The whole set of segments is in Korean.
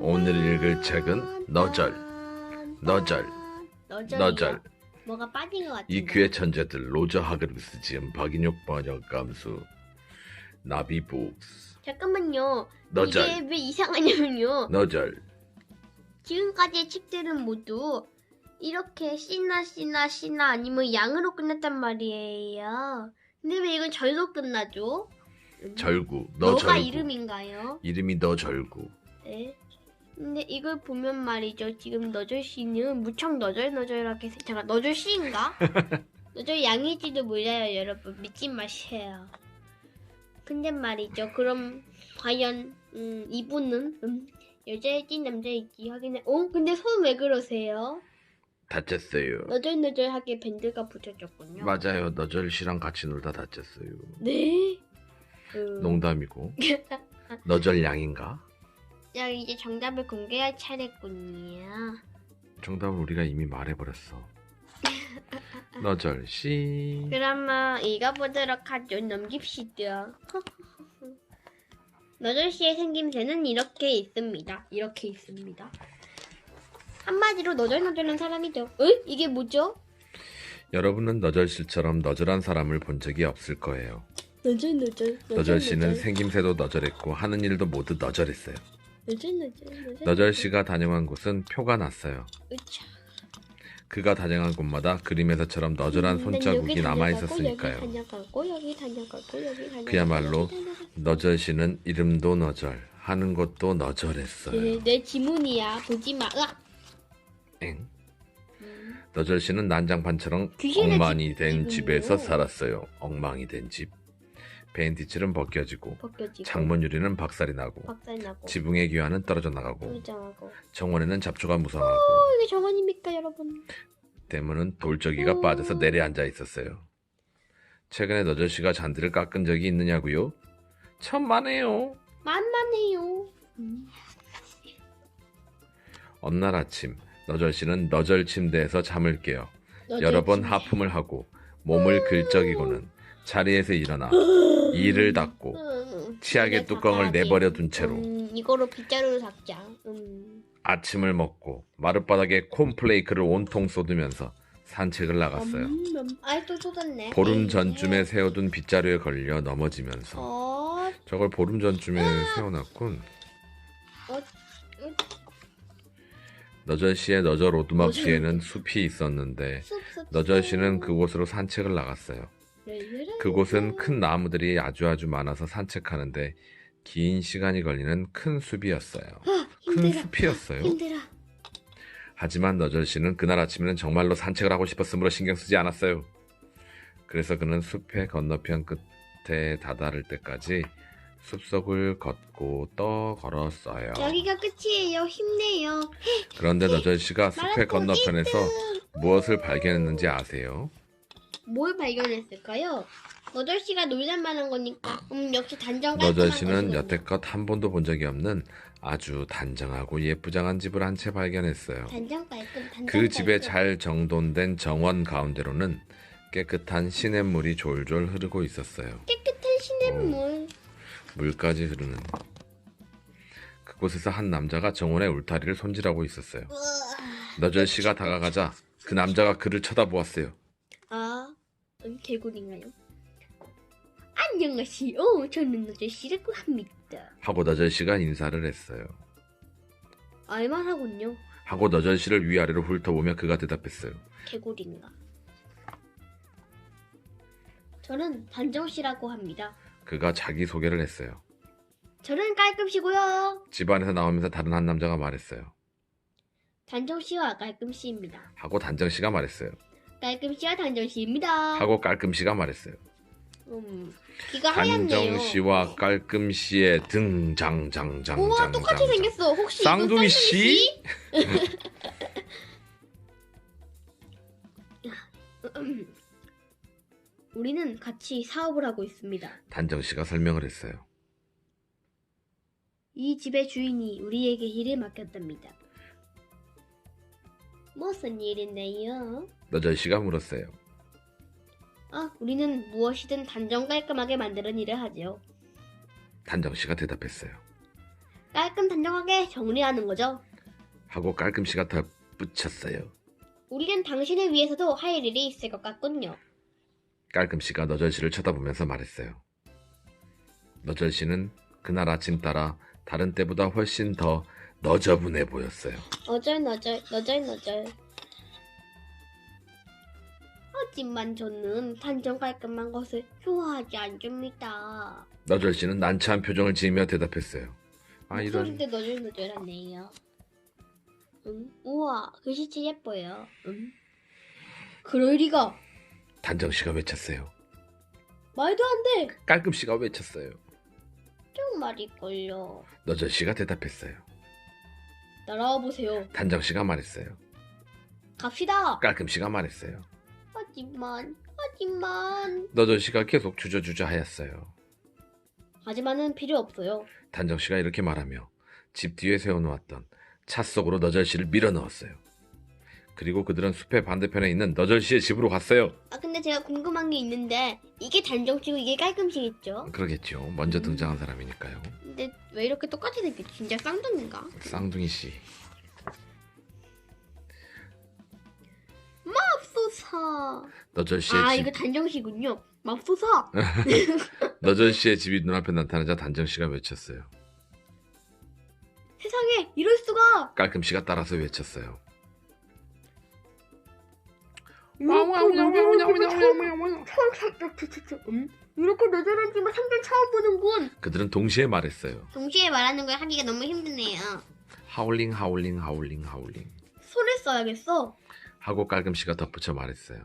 오늘 읽을 책은 너절, 너절, 너절. 너절. 뭐가 빠진 것 같은데. 이 귀의 천재들 로저 하그리스 지음 박인혁 번역 감수 나비 북스 잠깐만요. 너절 이게 왜 이상하냐면요. 너절 지금까지의 책들은 모두 이렇게 씨나 씨나 씨나 아니면 양으로 끝났단 말이에요. 근데 왜 이건 절로 끝나죠? 음, 절구 너 너가 절구 이름인가요? 이름이 너 절구 네. 근데 이걸 보면 말이죠. 지금 너절 씨는 무척 너절너절하게 생- 잠깐 너절 씨인가? 너절 양일지도 몰라요, 여러분. 믿지 마세요. 근데 말이죠. 그럼 과연 음, 이분은 음, 여자일지 남자일지 확인해. 어? 근데 손 왜 그러세요? 다쳤어요 너절너절하게 밴드가 붙여졌군요. 맞아요 너절 씨랑 같이 놀다 다쳤어요 네. 음, 농담이고 너절 양인가 자 이제 정답을 공개할 차례군요. 정답은 우리가 이미 말해버렸어 너절 씨 그러면 읽어보도록 하죠. 넘깁시다. 너절 씨의 생김새는 이렇게 있습니다. 이렇게 있습니다. 한마디로 너절너절한 사람이죠. 에? 이게 뭐죠? 여러분은 너절 씨처럼 너절한 사람을 본 적이 없을 거예요 너절 너절. 너절 씨는 생김새도 너절했고 하는 일도 모두 너절했어요 너절너절. 너절. 너절 씨가 다녀간 곳은 표가 났어요. 으차. 그가 다녀간 곳마다 그림에서처럼 너절한 음, 손자국이 남아 있었으니까요. 여기 다녀가고 여기 다녀가고 여기 다녀가고 그야말로 여기 다녀가고. 너절 씨는 이름도 너절, 하는 것도 너절했어요. 네, 내 지문이야. 보지 마. 으악. 엥? 음. 너절 씨는 난장판처럼 귀신의 엉망이 집- 된 집이군요. 집에서 살았어요. 엉망이 된 집. 벤티칠은 벗겨지고 벗겨지고 창문 유리는 박살이 나고 박살 나고 지붕의 귀화는 떨어져 나가고 불장하고 정원에는 잡초가 무성하고 이게 정원입니까 여러분? 대문은 돌적이가 음. 빠져서 내려앉아 있었어요. 최근에 너절 씨가 잔디를 깎은 적이 있느냐고요? 천만에요. 만만해요. 음. 어느 날 아침 너절 씨는 너절 침대에서 잠을 깨어 여러 번 하품을 하고 몸을 긁적이고는 자리에서 일어나 이를 닫고 음, 치약의 뚜껑을. 내버려 둔 채로 음, 이거로 빗자루로 닦자. 음. 아침을 먹고 마룻바닥에 콘플레이크를 온통 쏟으면서 산책을 나갔어요. 음, 음. 아이 또 쏟았네. 보름 에이, 전쯤에 세워둔 빗자루에 걸려 넘어지면서 어, 저걸 보름 전쯤에 세워놨군. 어, 너절 씨의 너절 오두막 뒤에는 숲이 있었는데 숲, 숲, 너절 숲. 씨는 그곳으로 산책을 나갔어요. 그곳은 큰 나무들이 아주 아주 많아서 산책하는데 긴 시간이 걸리는 큰 숲이었어요. 큰 힘들어. 숲이었어요. 하지만 너절 씨는 그날 아침에는 정말로 산책을 하고 싶었으므로 신경 쓰지 않았어요. 그래서 그는 숲의 건너편 끝에 다다를 때까지 숲속을 걷고 또 걸었어요. 여기가 끝이에요. 힘내요. 그런데 너절 씨가 숲의 건너편에서 무엇을 발견했는지 아세요? 뭘 발견했을까요? 너절 씨가 놀랄만 한 거니까. 음, 역시 단정 깔끔한 너절 씨는 것이군요. 여태껏 한 번도 본 적이 없는 아주 단정하고 예쁘장한 집을 한 채 발견했어요. 단정 깔끔. 단정 그 집에 깔끔. 잘 정돈된 정원 가운데로는 깨끗한 시냇물이 졸졸 흐르고 있었어요. 깨끗한 시냇물. 물까지 흐르는. 그곳에서 한 남자가 정원의 울타리를 손질하고 있었어요. 우와. 너절 씨가 다가가자 그 남자가 그를 쳐다보았어요. 아, 음, 개구리인가요? 안녕하세요. 저는 너절 씨라고 합니다. 하고 너절 씨가 인사를 했어요. 알만하군요. 하고 너절 씨를 위아래로 훑어보며 그가 대답했어요. 개구리인가? 저는 단정 씨라고 합니다. 그가 자기 소개를 했어요. 저는 깔끔씨고요. 집안에서 나오면서 다른 한 남자가 말했어요. 단정 씨와 깔끔 씨입니다. 하고 단정 씨가 말했어요. 깔끔 씨와 단정 씨입니다. 하고 깔끔 씨가 말했어요. 음, 귀가 하얗네요. 단정 씨와 깔끔 씨의 등장장장장장. 우와 똑같이 생겼어. 혹시 쌍둥이 쌍둥이 씨? 우리는 같이 사업을 하고 있습니다. 단정 씨가 설명을 했어요. 이 집의 주인이 우리에게 일을 맡겼답니다. 무슨 일인데요? 너절 씨가 물었어요. 아, 우리는 무엇이든 단정 깔끔하게 만드는 일을 하죠. 단정 씨가 대답했어요. 깔끔 단정하게 정리하는 거죠. 하고 깔끔씨가 덧붙였어요. 우리는 당신을 위해서도 할 일이 있을 것 같군요. 깔끔씨가 너절씨를 쳐다보면서 말했어요. 너절씨는 그날 아침 따라 다른 때보다 훨씬 더 너저분해 보였어요. 너절 너절 너절 너절. 하지만 저는 단정 깔끔한 것을 좋아하지 않습니다. 너절 씨는 난처한 표정을 지으며 대답했어요. 아 이런 목소리도 너절 너절하네요. 응? 우와 글씨체 예뻐요. 응? 그럴 리가. 단정 씨가 외쳤어요. 말도 안 돼. 깔끔 씨가 외쳤어요. 정말일걸요. 너절 씨가 대답했어요. 날아와 보세요. 단정 씨가 말했어요. 갑시다. 깔끔 씨가 말했어요. 하지만 하지만 너절씨가 계속 주저주저 하였어요. 하지만은 필요 없어요. 단정 씨가 이렇게 말하며 집 뒤에 세워놓았던 차 속으로 너절 씨를 밀어 넣었어요. 그리고 그들은 숲의 반대편에 있는 너절 씨의 집으로 갔어요. 아 근데 제가 궁금한 게 있는데 이게 단정치고 이게 깔끔치겠죠? 그러겠죠. 먼저 등장한 사람이니까요. 근데 왜 이렇게 똑같이 생겼지? 진짜 쌍둥이인가? 쌍둥이 씨. 맙소사. 너절 씨의 아 집. 이거 단정시군요. 맙소사. 너절 씨의 집이 눈앞에 나타나자 단정 씨가 외쳤어요. 세상에 이럴 수가. 깔끔 씨가 따라서 외쳤어요. 음? 이렇게 너절한 집을 상대 처음 보는군. 그들은 동시에 말했어요. 동시에 말하는 걸 하기가 너무 힘드네요. 하울링 하울링 하울링 하울링 소를 써야겠어. 하고 깔끔씨가 덧붙여 말했어요.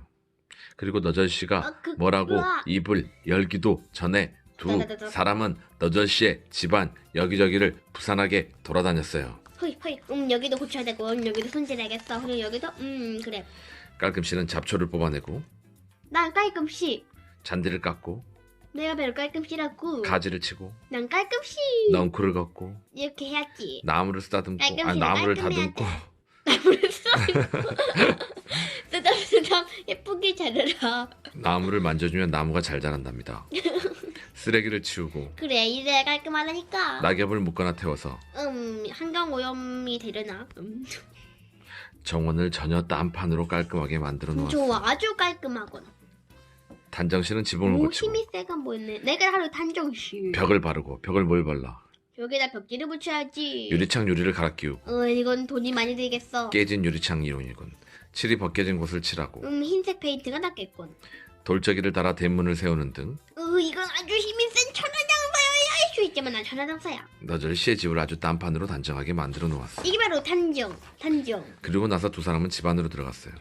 그리고 너절 씨가 아, 그, 뭐라고 으아. 입을 열기도 전에 두 다다다다. 사람은 너절 씨의 집안 여기저기를 부산하게 돌아다녔어요. 허이 허이. 음 여기도 고쳐야 되고 음, 여기도 손질해야겠어. 그리고 여기도 음 그래. 깔끔 씨는 잡초를 뽑아내고 난 깔끔시. 잔디를 깎고 내가 배로 깔끔시라고. 가지를 치고 난 깔끔시. 넝쿨을 걷고 이렇게 해야지. 나무를 쓰다듬고 아 깔끔씨는 나무를 깔끔해야 다듬고 나무를 쓰담쓰담 예쁘게 자르라. 나무를 만져주면 나무가 잘 자란답니다. 쓰레기를 치우고 그래 이래야 깔끔하다니까. 낙엽을 묶거나 태워서 음 한강 오염이 되려나? 음. 정원을 전혀 딴판으로 깔끔하게 만들어 음, 놓았어요. 좋아 아주 깔끔하군. 단정 씨는 지붕을 오 고치고 힘이 세가 보이네. 내가 하루 단정시. 벽을 바르고 벽을 뭘 발라 벽에다 벽지를 붙여야지. 유리창 유리를 갈아 끼우고 어 이건 돈이 많이 들겠어. 깨진 유리창 이용이군. 칠이 벗겨진 곳을 칠하고 음 흰색 페인트가 낫겠군. 돌저기를 달아 대문을 세우는 등 어 이건 아주 힘이 센 천하장사여야 할 수 있지만 난 천하장사야. 너절씨의 집을 아주 딴판으로 단정하게 만들어 놓았어. 이게 바로 단정, 단정. 그리고 나서 두 사람은 집 안으로 들어갔어요.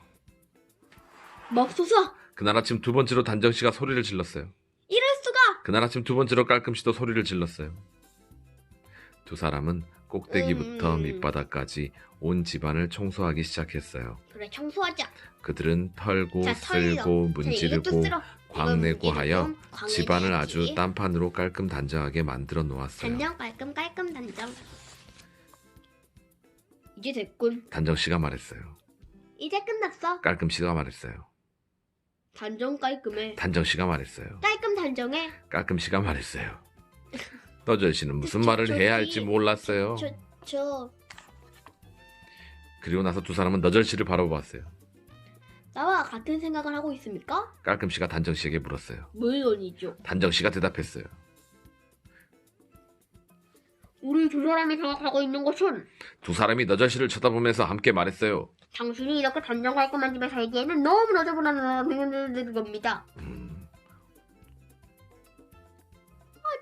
맙소사 그날 아침 두 번째로 단정 씨가 소리를 질렀어요. 이럴 수가. 그날 아침 두 번째로 깔끔 씨도 소리를 질렀어요. 두 사람은 꼭대기부터 음. 밑바닥까지 온 집안을 청소하기 시작했어요. 그래 청소하자. 그들은 털고 자. 쓸고 문지르고. 광내고 하여 집안을 해야지. 아주 딴판으로 깔끔 단정하게 만들어 놓았어요. 단정 깔끔 깔끔 단정. 이제 됐군. 단정 씨가 말했어요. 이제 끝났어. 깔끔 씨가 말했어요. 단정 깔끔해. 단정 씨가 말했어요. 깔끔 단정해. 깔끔 씨가 말했어요. 너절 씨는 무슨 저- 말을 해야 할지 몰랐어요. 저 저 그리고 나서 두 사람은 너절 씨를 바라보았어요. 나와 같은 생각을 하고 있습니까? 깔끔 씨가 단정 씨에게 물었어요. 물론이죠. 단정 씨가 대답했어요. 우리 두 사람이 생각하고 있는 것은 두 사람이 너절 씨를 쳐다보면서 함께 말했어요. 당신이 이렇게 단정 깔끔한 집에 살기에는 너무 너저분한 겁니다. 음,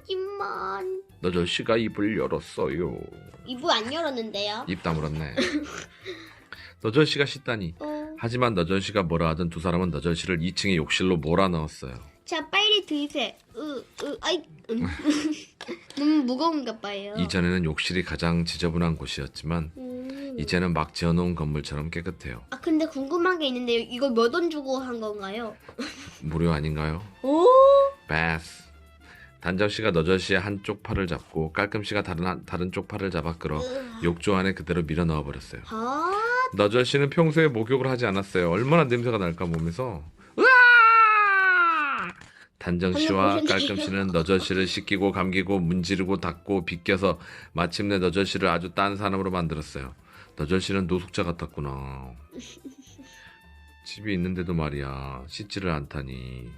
하지만 너절 씨가 입을 열었어요. 이부 안 열었는데요. 입 다물었네. 너절 씨가 씻다니. 어, 하지만 너절 씨가 뭐라 하든 두 사람은 너절 씨를 2층의 욕실로 몰아넣었어요. 자 빨리 드세요. 으, 으, 아이, 음. 너무 무거운가 봐요. 이전에는 욕실이 가장 지저분한 곳이었지만 음. 이제는 막 지어놓은 건물처럼 깨끗해요. 아 근데 궁금한 게 있는데 이거 몇원 주고 한 건가요? 무료 아닌가요? 오, 베스. 단정 씨가 너절 씨의 한쪽 팔을 잡고 깔끔 씨가 다른 한- 다른 쪽 팔을 잡아 끌어 으, 욕조 안에 그대로 밀어 넣어 버렸어요. 아, 너절 씨는 평소에 목욕을 하지 않았어요. 얼마나 냄새가 날까 몸에서. 으아! 단정 씨와 방금 보셨네요. 깔끔 씨는 너절 씨를 씻기고 감기고 문지르고 닦고 빗겨서 마침내 너절 씨를 아주 딴 사람으로 만들었어요. 너절 씨는 노숙자 같았구나. 집이 있는데도 말이야 씻지를 않다니.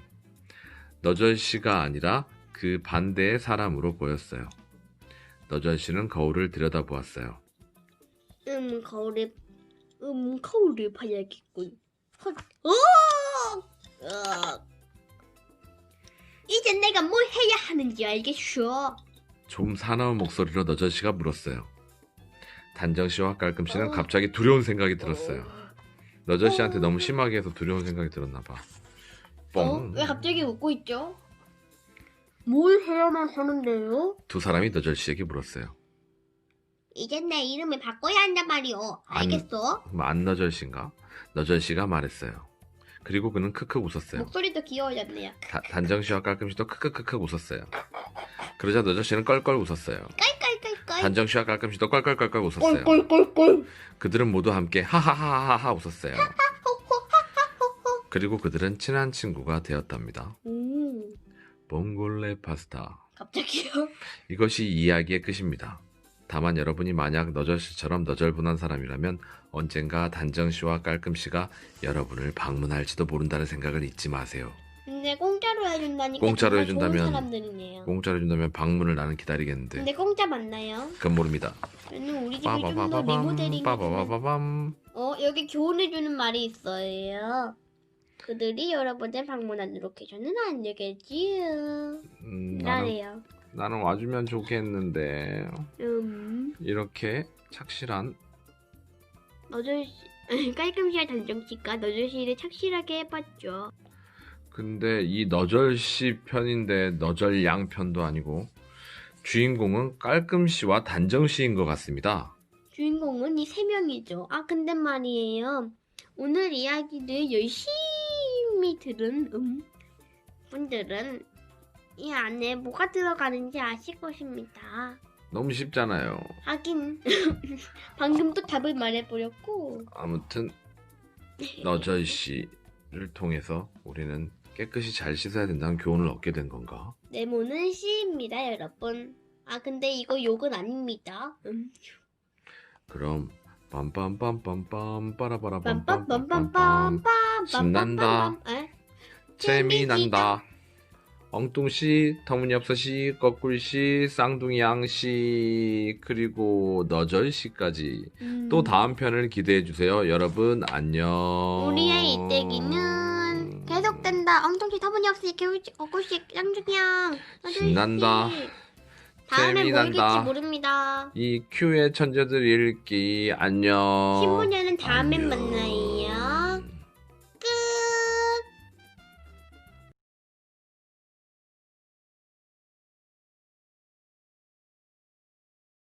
너절 씨가 아니라 그 반대의 사람으로 보였어요. 너절 씨는 거울을 들여다보았어요. 음 거울에 음 거울을 봐야겠군. 헛. 오! 으악. 이제 내가 뭘 해야 하는지 알겠어. 좀 사나운 목소리로 너절 씨가 물었어요. 단정 씨와 깔끔 씨는 어. 갑자기 두려운 생각이 들었어요. 너절 씨한테 너무 심하게 해서 두려운 생각이 들었나 봐. 어? 뻥. 왜 갑자기 웃고 있죠? 뭘 해야만 하는데요? 두 사람이 너절 씨에게 물었어요. 이제 내 이름을 바꿔야 한단 말이오. 안- 알겠어? 그럼 안 너절 씨인가? 너절 씨가 말했어요. 그리고 그는 크크 웃었어요. 목소리도 귀여워졌네요. 다- 단정 씨와 깔끔 씨도 크크크크 웃었어요. 그러자 너절 씨는 껄껄 웃었어요. 깔깔깔깔. 단정 씨와 깔끔 씨도 껄껄껄껄 웃었어요. 꼴꼴꼴꼴. 그들은 모두 함께 하하하하하 웃었어요. 그리고 그들은 친한 친구가 되었답니다. 음, 봉골레 파스타. 갑자기요? 이것이 이야기의 끝입니다. 다만 여러분이 만약 너절 씨처럼 너절분한 사람이라면 언젠가 단정 씨와 깔끔 씨가 여러분을 방문할지도 모른다는 생각을 잊지 마세요. 근데 공짜로 해준다니까 공짜로 정말 해준다면 좋은 사람들이네요. 공짜로 해준다면 방문을 나는 기다리겠는데 근데 공짜 맞나요? 그건 모릅니다. 저는 우리 집이 좀 더 빠바바바밤 리모델링. 빠바바바밤 어 여기 교훈해주는 말이 있어요. 그들이 여러분의 방문하도록 해서는 안 되겠지요. 음, 나는. 나는 와주면 좋겠는데 음, 이렇게 착실한 너절씨 깔끔시와 단정씨가 너절씨를 착실하게 해봤죠. 근데 이 너절씨 편인데 너절양 편도 아니고 주인공은 깔끔씨와 단정씨인 것 같습니다. 주인공은 이 세 명이죠. 아 근데 말이에요. 오늘 이야기를 열심히 들은 음 분들은 이 안에 뭐가 들어가는지 아실 것입니다. 너무 쉽잖아요. 하긴 방금 또 답을 말해버렸고 아무튼 너절씨를 통해서 우리는 깨끗이 잘 씻어야 된다는 교훈을 얻게 된 건가? 네모는 C입니다 여러분. 아 근데 이거 욕은 아닙니다. 음. 그럼 빰빰빰빰빰 빠라바라빰 빰빰빰 빰빰빰빰빰빰 신난다. 에? 재미난다. 엉뚱씨, 터무니없어씨, 거꿀씨, 쌍둥이양씨, 그리고 너절씨까지 음. 또 다음 편을 기대해 주세요. 여러분, 안녕. 우리의 이때기는 계속된다. 엉뚱치 터무니없이 개울치 거꾸식 쌍둥이양. 신난다. 다음에 뭐. 읽을지 모릅니다. 이 큐의 천재들 읽기, 안녕. 신문에는 다음에. 만나요.